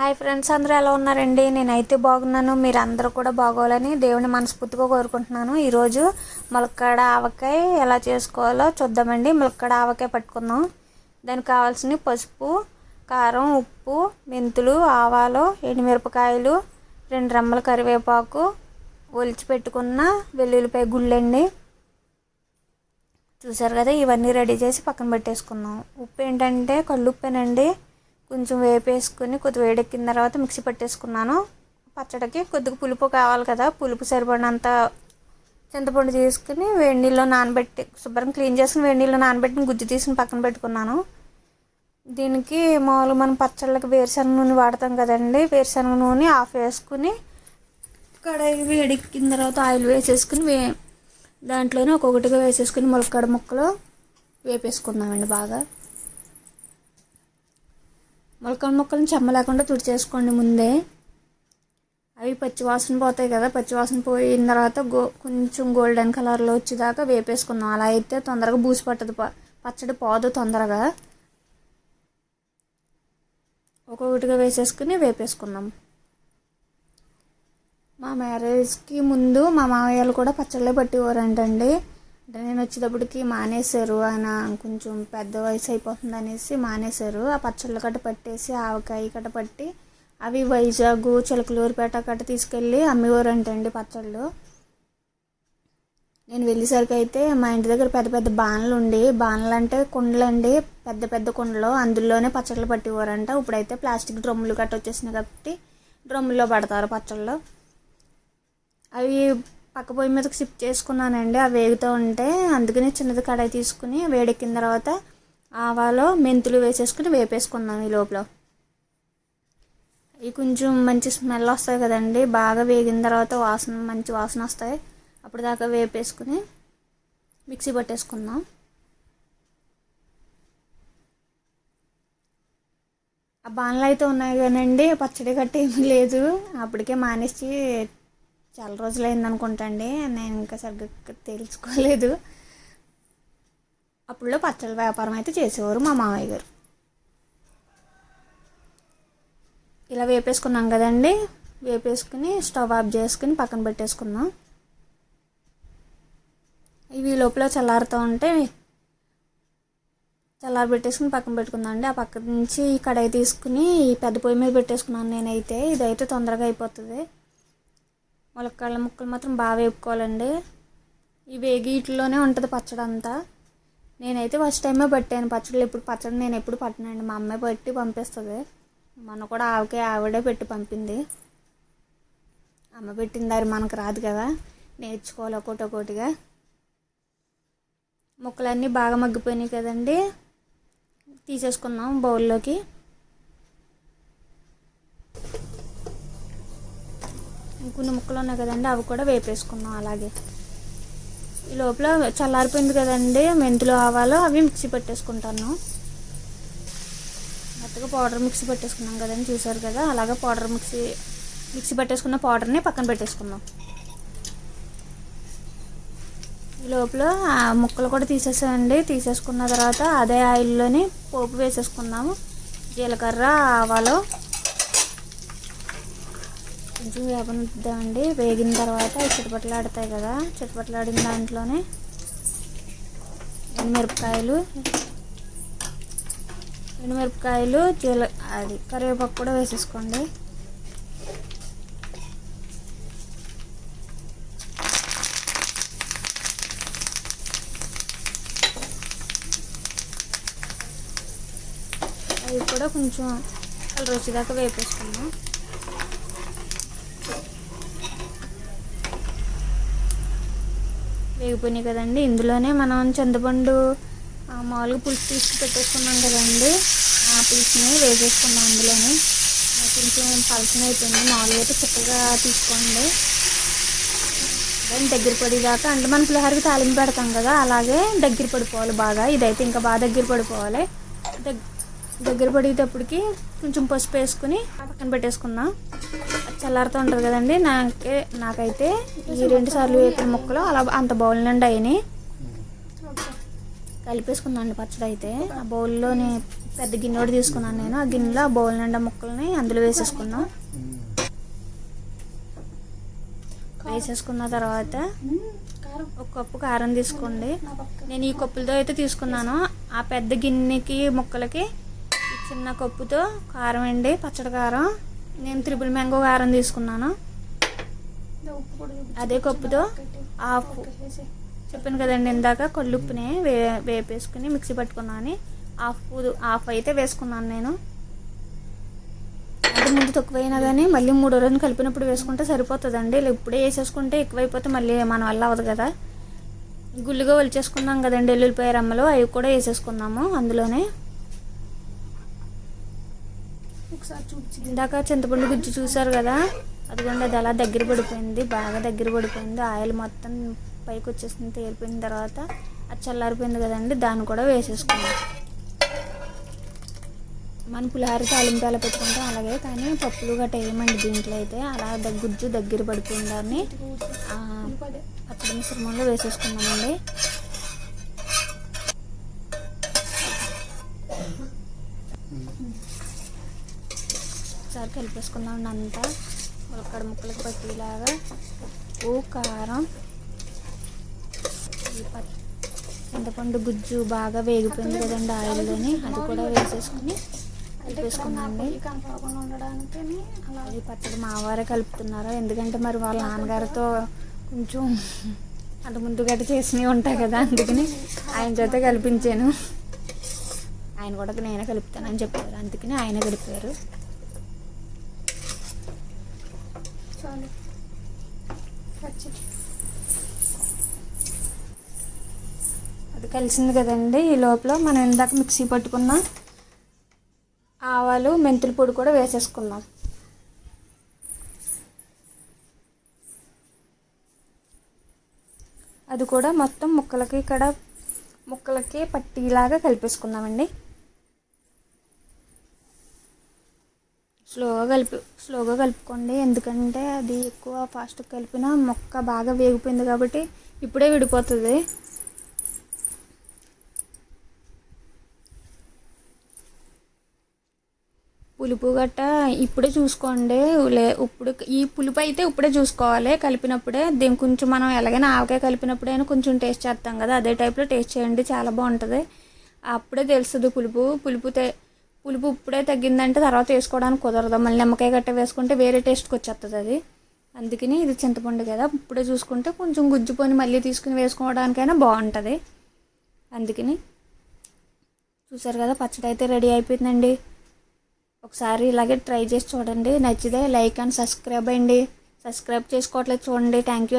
Hi friends అందరూ ఎలా ఉన్నారండి? నేనైతే బాగున్నాను. మీరు అందరూ కూడా బాగోవాలని దేవుని మనస్ఫూర్తిగా కోరుకుంటున్నాను. ఈరోజు ములక్కాడ ఆవకాయ ఎలా చేసుకోవాలో చూద్దామండి. ములక్కాడ ఆవకాయ పట్టుకుందాం. దానికి కావాల్సిన పసుపు కారం ఉప్పు మెంతులు ఆవాలు ఎండుమిరపకాయలు రెండు రెమ్మల కరివేపాకు ఒలిచి పెట్టుకున్న వెల్లుల్లిపాయ గుళ్ళండి. చూసారు కదా ఇవన్నీ రెడీ చేసి పక్కన పెట్టేసుకుందాం. ఉప్పు ఏంటంటే కళ్ళుప్పేనండి కొంచెం వేపేసుకుని కొద్దిగా వేడెక్కిన తర్వాత మిక్సీ పట్టేసుకున్నాను. పచ్చడికి కొద్దిగా పులుపు కావాలి కదా పులుపు సరిపడినంత చింతపండు తీసుకుని వేడి నీళ్ళలో నానబెట్టి శుభ్రం క్లీన్ చేసుకుని వేడి నీళ్ళలో నానబెట్టిన గుజ్జు తీసుకుని పక్కన పెట్టుకున్నాను. దీనికి మామూలుగా మనం పచ్చళ్ళకి వేరుశనగ నూనె వాడతాం కదండి వేరుశనగ నూనె ఆఫ్ వేసుకుని కడాయి వేడెక్కిన తర్వాత ఆయిల్ వేసేసుకుని వే దాంట్లోనే ఒక్కొక్కటిగా వేసేసుకుని ములక్కడ ముక్కలు వేపేసుకుందామండి బాగా. మొలకల మొక్కలను చెమ్మ లేకుండా తుడిచేసుకోండి ముందే. అవి పచ్చివాసన పోతాయి కదా పచ్చివాసన పోయిన తర్వాత గో కొంచెం గోల్డెన్ కలర్లో వచ్చేదాకా వేపేసుకుందాం. అలా అయితే తొందరగా బూసి పట్టదు. పచ్చడి పోదు తొందరగా. ఒక్కొక్కటిగా వేసేసుకుని వేపేసుకుందాం. మా మ్యారేజ్కి ముందు మా మామయ్యలు కూడా పచ్చళ్ళే పట్టేవారంటండి. నేను వచ్చేటప్పటికి మానేశారు. ఆయన కొంచెం పెద్ద వయసు అయిపోతుంది అనేసి మానేశారు. ఆ పచ్చళ్ళు కట్ట పట్టేసి ఆవకాయ కట్ట పట్టి అవి వైజాగ్ చిలకలూరుపేట కట్ట తీసుకెళ్ళి అమ్మేవారంటండి పచ్చళ్ళు. నేను వెళ్ళేసరికి అయితే మా ఇంటి దగ్గర పెద్ద పెద్ద బాణలు ఉండి బాణలు అంటే కుండలు అండి పెద్ద పెద్ద కుండలు. అందులోనే పచ్చళ్ళు పట్టేవారంట. ఇప్పుడైతే ప్లాస్టిక్ డ్రమ్ములు కట్ట వచ్చేసినాయి కాబట్టి డ్రమ్ముల్లో పడతారు పచ్చళ్ళు. అవి పక్క పొయ్యి మీదకి షిఫ్ట్ చేసుకున్నానండి. అవి వేగుతూ ఉంటే అందుకని చిన్నది కడాయి తీసుకుని వేడెక్కిన తర్వాత ఆవాలో మెంతులు వేసేసుకుని వేపేసుకున్నాను ఈ లోపల. ఇవి కొంచెం మంచి స్మెల్ వస్తాయి కదండి. బాగా వేగిన తర్వాత వాసన మంచి వాసన వస్తాయి. అప్పుడు దాకా వేపేసుకుని మిక్సీ పట్టేసుకుందాం ఆ బాణలు అయితే ఉన్నాయి కానండి. పచ్చడి గట్ట ఏమీ లేదు. అప్పటికే మానేసి చాలా రోజులైంది అనుకుంటా అండి నేను ఇంకా సరిగ్గా తెలుసుకోలేదు. అప్పుడులో పచ్చళ్ళ వ్యాపారం అయితే చేసేవారు మా మామయ్య గారు. ఇలా వేపేసుకున్నాం కదండి. వేపేసుకుని స్టవ్ ఆఫ్ చేసుకుని పక్కన పెట్టేసుకున్నాం. ఇవి లోపల చల్లారుతూ ఉంటే చల్లారి పెట్టేసుకుని పక్కన పెట్టుకుందాం అండి ఆ పక్క నుంచి ఈ కడాయి తీసుకుని ఈ పెద్ద పొయ్యి మీద పెట్టేసుకున్నాను నేనైతే. ఇదైతే తొందరగా అయిపోతుంది. ములక్కాళ్ళ ముక్కలు మాత్రం బాగా వేపుకోవాలండి. ఈ వేగి ఇట్లోనే ఉంటుంది పచ్చడి అంతా నేనైతే ఫస్ట్ టైమే పట్టాను పచ్చళ్ళు. ఎప్పుడు పచ్చడి నేను ఎప్పుడు పట్టనండి. మా అమ్మాయి పెట్టి పంపిస్తుంది. మొన్న కూడా ఆవికే ఆవిడే పెట్టి పంపింది. అమ్మ పెట్టింది అది మనకు రాదు కదా. నేర్చుకోవాలి ఒకటి ఒకటిగా. ముక్కలన్నీ బాగా మగ్గిపోయినాయి కదండి. తీసేసుకుందాం బౌల్లోకి. ఇంకొన్ని ముక్కలు ఉన్నాయి కదండి అవి కూడా వేపేసుకున్నాం అలాగే. ఈ లోపల చల్లారిపోయింది కదండి మెంతులు ఆవాలు అవి మిక్సీ పెట్టేసుకుంటాను. మెత్తగా పౌడర్ మిక్సీ పెట్టేసుకున్నాం కదండి చూసారు కదా? అలాగే పౌడర్ మిక్సీ మిక్సీ పెట్టేసుకున్న పౌడర్ని పక్కన పెట్టేసుకుందాం. ఈ లోపల ముక్కలు కూడా తీసేసామండి తీసేసుకున్న తర్వాత అదే ఆయిల్లోని పోపు వేసేసుకుందాము. జీలకర్ర ఆవాలు కొంచెం వేపనిద్దామండి వేగిన తర్వాత చిటపట్లు ఆడతాయి కదా. చిటపట్లు ఆడిన దాంట్లోనే ఎండుమిరపకాయలు ఎండుమిరపకాయలు జీల అది కరివేపాకు కూడా వేసేసుకోండి. అవి కూడా కొంచెం కలర్ వచ్చేదాకా వేపేసుకున్నాం వేగిపోయినాయి కదండి. ఇందులోనే మనం చింతపండు మామూలుగా పులుసు తీసి పెట్టేసుకున్నాం కదండి. ఆ పులుసుని వేసేసుకున్నాం అందులోని కొంచెం పలసన అయిపోయింది. మామూలుగా అయితే చక్కగా తీసుకోండి. దగ్గర పడేదాకా అంటే మనం పులిహోరకి తాలింపు పెడతాం కదా అలాగే దగ్గర పడిపోవాలి బాగా. ఇదైతే ఇంకా బాగా దగ్గర పడిపోవాలి. దగ్ దగ్గర పడేటప్పటికి కొంచెం పసుపు వేసుకుని పక్కన పెట్టేసుకుందాం. చల్లారుతూ ఉంటుంది కదండి. నాకే నాకైతే ఈ రెండు సార్లు వేపిన ముక్కలు అలా అంత బౌల్ నుండి అయినాయి. కలిపేసుకున్నాను అండి పచ్చడి అయితే. ఆ బౌల్లోని పెద్ద గిన్నె ఒకటి తీసుకున్నాను నేను. ఆ గిన్నెలో ఆ బౌల్ నిండా ముక్కల్ని అందులో వేసేసుకున్నాం. వేసేసుకున్న తర్వాత ఒక కప్పు కారం తీసుకోండి. నేను ఈ కప్పులతో అయితే తీసుకున్నాను. ఆ పెద్ద గిన్నెకి ముక్కలకి చిన్న కప్పుతో కారం అండి పచ్చడి కారం. నేను త్రిపుల్ మ్యాంగో కారం తీసుకున్నాను. అదే కప్పుతో హాఫ్ చెప్పాను కదండి ఇందాక కొల్లుప్పుని వే వేపేసుకుని మిక్సీ పట్టుకున్నాను హాఫ్ హాఫ్ అయితే వేసుకున్నాను నేను. అంటే ముందు తక్కువైనా కానీ మళ్ళీ మూడో రోజున కలిపినప్పుడు వేసుకుంటే సరిపోతుందండి. ఇప్పుడే వేసేసుకుంటే ఎక్కువైపోతే మళ్ళీ మన వల్ల అవ్వదు కదా. గుళ్ళుగా ఒలిచేసుకున్నాం కదండి ఎల్లుల్లిపాయ రమ్మలు అవి కూడా వేసేసుకున్నాము అందులోనే. ఒకసారి చూపించి ఇందాక చింతపండు గుజ్జు చూసారు కదా? అదిగోండి అది అలా దగ్గర పడిపోయింది బాగా దగ్గర పడిపోయింది. ఆయిల్ మొత్తం పైకి వచ్చేసింది తేలిపోయిన తర్వాత అది చల్లారిపోయింది కదండి దాన్ని కూడా వేసేసుకున్నాం. మన పులిహార తాలింపు ఎలా పెట్టుకుంటాం అలాగే కానీ పప్పులు గట్ట వేయమండి దీంట్లో అయితే. అలా గుజ్జు దగ్గర పడిపోయిందని పచ్చడి మిశ్రమంలో వేసేసుకున్నామండి. కలిపేసుకుందాం అంతా ములక్కడ ముక్కలకు పట్టేలాగా. ఉప్పు కారం చింతపండు గుజ్జు బాగా వేగిపోయింది కదండి ఆయిల్లోని అది కూడా వేసేసుకుని కలిపేసుకున్నాండి కనపడకుండా ఉండడానికి అలా అది పచ్చడి మావారే కలుపుతున్నారు. ఎందుకంటే మరి వాళ్ళ నాన్నగారితో కొంచెం అంత ముందు గట్ట చేసినవి ఉంటాయి కదా అందుకని ఆయన చేత కల్పించాను. ఆయన కూడా నేనే కలుపుతానని చెప్పారు. అందుకని ఆయన కలిపారు. చాలు అది కలిసింది కదండి. ఈ లోపల మనం ఇందాక మిక్సీ పట్టుకున్న ఆవాలు మెంతుల పొడి కూడా వేసేసుకున్నాం అది కూడా మొత్తం ముక్కలకి ఇక్కడ ముక్కలకి పట్టీలాగా కలిపేసుకుందామండి. స్లోగా కలిపి స్లోగా కలుపుకోండి. ఎందుకంటే అది ఎక్కువ ఫాస్ట్ కలిపిన మొక్క బాగా వేగిపోయింది కాబట్టి ఇప్పుడే విడిపోతుంది. పులుపు గట్ట ఇప్పుడే చూసుకోండి. లే ఇప్పుడు ఈ పులుపు అయితే ఇప్పుడే చూసుకోవాలి. కలిపినప్పుడే దీని కొంచెం మనం ఎలాగైనా ఆవకాయ కలిపినప్పుడైనా కొంచెం టేస్ట్ చేస్తాం కదా. అదే టైప్లో టేస్ట్ చేయండి. చాలా బాగుంటుంది. అప్పుడే తెలుస్తుంది పులుపు. పులుపు తే పులుపు ఇప్పుడే తగ్గిందంటే తర్వాత వేసుకోవడానికి కుదరదు. మళ్ళీ నిమ్మకాయ గట్ట వేసుకుంటే వేరే టేస్ట్కి వచ్చేస్తుంది అది. అందుకని ఇది చింతపండు కదా. ఇప్పుడే చూసుకుంటే కొంచెం గుజ్జుపోని మళ్ళీ తీసుకుని వేసుకోవడానికైనా బాగుంటుంది. అందుకని చూసారు కదా పచ్చడి అయితే రెడీ అయిపోయిందండి. ఒకసారి ఇలాగే ట్రై చేసి చూడండి. నచ్చితే లైక్ అండ్ సబ్స్క్రైబ్ అండి. సబ్స్క్రైబ్ చేసుకోవట్లేదు చూడండి. థ్యాంక్ యూ అండి.